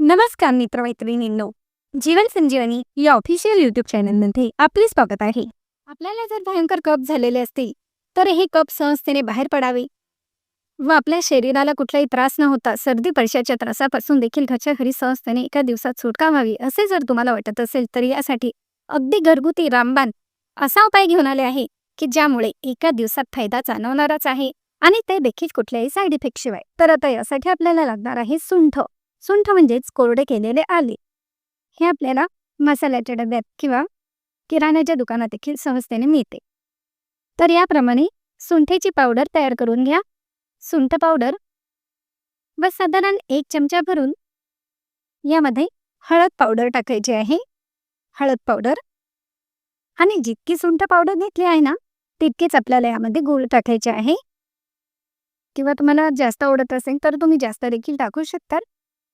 नमस्कार मित्रमैत्रिणींनो जीवन संजीवनी या official YouTube चॅनलमध्ये आपले स्वागत आहे. आपल्याला जर भयंकर कप झालेले असतील तर हे कप सहजतेने बाहेर पडावे व आपल्या शरीराला कुठलाही त्रास न होता सर्दी पैशाच्या त्रासापासून देखील घरच्या घरी सहजतेने एका दिवसात सुटका व्हावी असे जर तुम्हाला वाटत असेल तर यासाठी अगदी घरगुती रामबाण असा उपाय घेऊन आले आहे. की ज्यामुळे एका दिवसात फायदा जाणवणारच आहे आणि ते देखील कुठल्याही साईड इफेक्ट शिवाय. तर आता यासाठी आपल्याला लागणार आहे सुंठ. सुंठ म्हणजेच कोरडे केलेले आले. हे आपल्याला मसाल्याच्या डब्यात किंवा किराण्याच्या दुकानात देखील सहजतेने मिळते. तर याप्रमाणे सुंठेची पावडर तयार करून घ्या. सुंठ पावडर व साधारण एक चमचा भरून यामध्ये हळद पावडर टाकायची आहे. हळद पावडर आणि जितकी सुंठ पावडर घेतली आहे ना तितकीच आपल्याला यामध्ये गुळ टाकायचे आहे. किंवा तुम्हाला जास्त आवडत असेल तर तुम्ही जास्त देखील टाकू शकता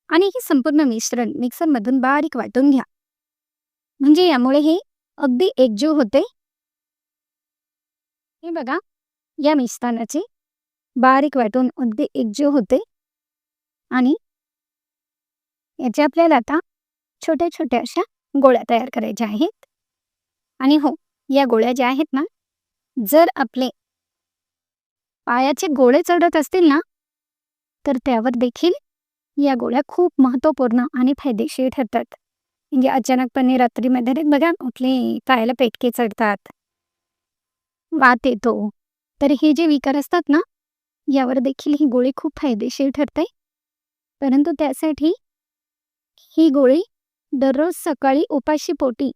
आणि हे संपूर्ण मिश्रण मिक्सरमधून बारीक वाटून घ्या. म्हणजे यामुळे हे अगदी एकजीव होते. हे बघा या मिश्रणाचे बारीक वाटून अगदी एकजीव होते. आणि याचे आपल्याला आता छोट्या छोट्या अशा गोळ्या तयार करायच्या आहेत. आणि हो या गोळ्या ज्या आहेत ना जर आपले पायाचे गोळे चढत असतील ना तर त्यावर देखील या गोळ्या खूप महत्त्वपूर्ण आणि फायदेशीर ठरतात. म्हणजे अचानकपणे रात्रीमध्ये बघा आपले पायाला पेटके चढतात. वात येतो. तर हे जे विकार असतात ना यावर देखील ही गोळी खूप फायदेशीर ठरते. परंतु त्यासाठी ही गोळी दररोज सकाळी उपाशी पोटी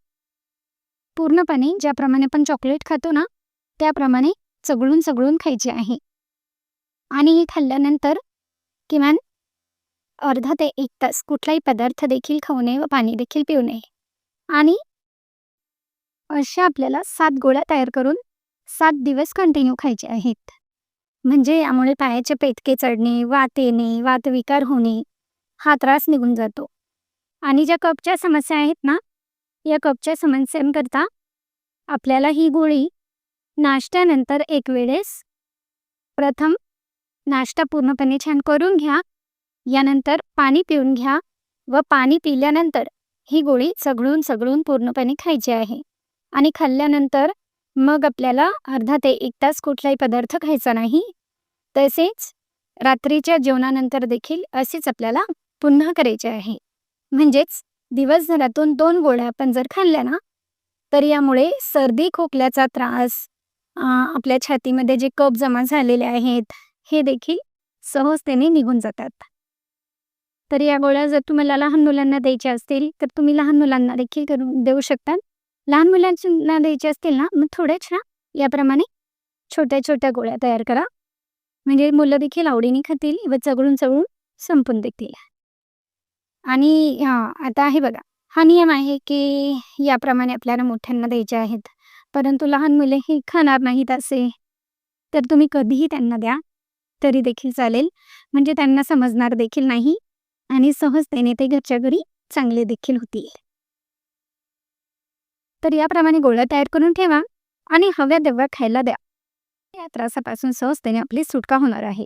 पूर्णपणे ज्याप्रमाणे आपण चॉकलेट खातो ना त्याप्रमाणे चगळून चगळून खायची आहे. आणि हे खाल्ल्यानंतर किमान अर्धा ते एक तास कुठलाही पदार्थ देखील खाऊ नये व पाणी देखील पिऊ नये. आणि अशा आपल्याला सात गोळ्या तयार करून सात दिवस कंटिन्यू खायचे आहेत. म्हणजे यामुळे पायाचे पेटके चढणे वात येणे वातविकार होणे हा त्रास निघून जातो. आणि ज्या कपच्या समस्या आहेत ना या कपच्या समस्यांकरता आपल्याला ही गोळी नाश्त्यानंतर एक वेळेस प्रथम नाश्ता पूर्णपणे छान करून घ्या. यानंतर पाणी पिऊन घ्या व पाणी पिल्यानंतर ही गोळी सगळून सगळून पूर्णपणे खायची आहे. आणि खाल्ल्यानंतर मग आपल्याला अर्धा ते एक तास कुठलाही पदार्थ खायचा नाही. तसेच रात्रीच्या जेवणानंतर देखील असेच आपल्याला पुन्हा करायचे आहे. म्हणजेच दिवसभरातून दोन गोळ्या आपण जर खाल्ल्या ना तर यामुळे सर्दी खोकल्याचा त्रास आपल्या छातीमध्ये जे कप जमा झालेले आहेत हे देखील सहजतेने निघून जातात. तर या गोळ्या जर तुम्हाला लहान मुलांना द्यायच्या असतील तर तुम्ही लहान मुलांना देखील करून देऊ शकता. लहान मुलांना द्यायच्या असतील ना मग थोड्याशा याप्रमाणे छोट्या छोट्या गोळ्या तयार करा. म्हणजे मुलं देखील आवडीने खातील व चगळून चगळून संपून देतील. आणि आता आहे बघा. हा नियम आहे की याप्रमाणे आपल्याला मोठ्यांना द्यायचे आहेत. परंतु लहान मुले हे खाणार नाहीत असे. तर तुम्ही कधीही त्यांना द्या तरी देखील चालेल. म्हणजे त्यांना समजणार देखील नाही आणि सहजतेने ते घरच्या घरी चांगले देखील होतील. तर याप्रमाणे गोळ्या तयार करून ठेवा आणि हव्या तेव्हा खायला द्या. या त्रासापासून सहजतेने आपली सुटका होणार आहे.